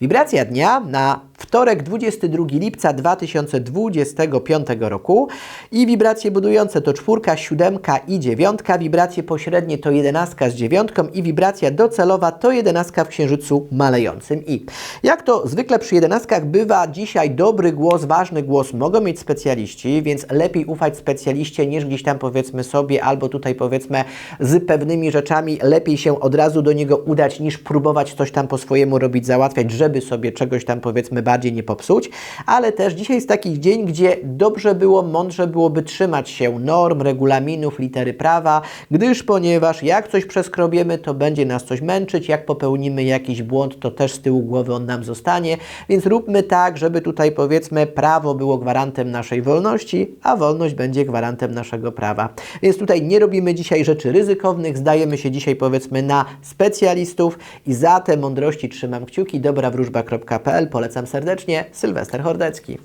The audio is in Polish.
Wibracja dnia na wtorek 22 lipca 2025 roku. I wibracje budujące to czwórka, siódemka i dziewiątka, wibracje pośrednie to jedenastka z dziewiątką i wibracja docelowa to jedenastka w księżycu malejącym i. Jak to zwykle przy jedenastkach bywa dzisiaj dobry głos, ważny głos mogą mieć specjaliści, więc lepiej ufać specjaliście niż gdzieś tam powiedzmy sobie albo tutaj powiedzmy z pewnymi rzeczami. Lepiej się od razu do niego udać niż próbować coś tam po swojemu robić, załatwiać, żeby sobie czegoś tam powiedzmy bardziej nie popsuć, ale też dzisiaj jest taki dzień, gdzie dobrze było, mądrze byłoby trzymać się norm, regulaminów, litery prawa, gdyż ponieważ jak coś przeskrobiemy, to będzie nas coś męczyć, jak popełnimy jakiś błąd, to też z tyłu głowy on nam zostanie, więc róbmy tak, żeby tutaj powiedzmy prawo było gwarantem naszej wolności, a wolność będzie gwarantem naszego prawa. Więc tutaj nie robimy dzisiaj rzeczy ryzykownych, zdajemy się dzisiaj powiedzmy na specjalistów i za te mądrości trzymam kciuki. dobrawróżba.pl polecam serdecznie. Sylwester Hordecki.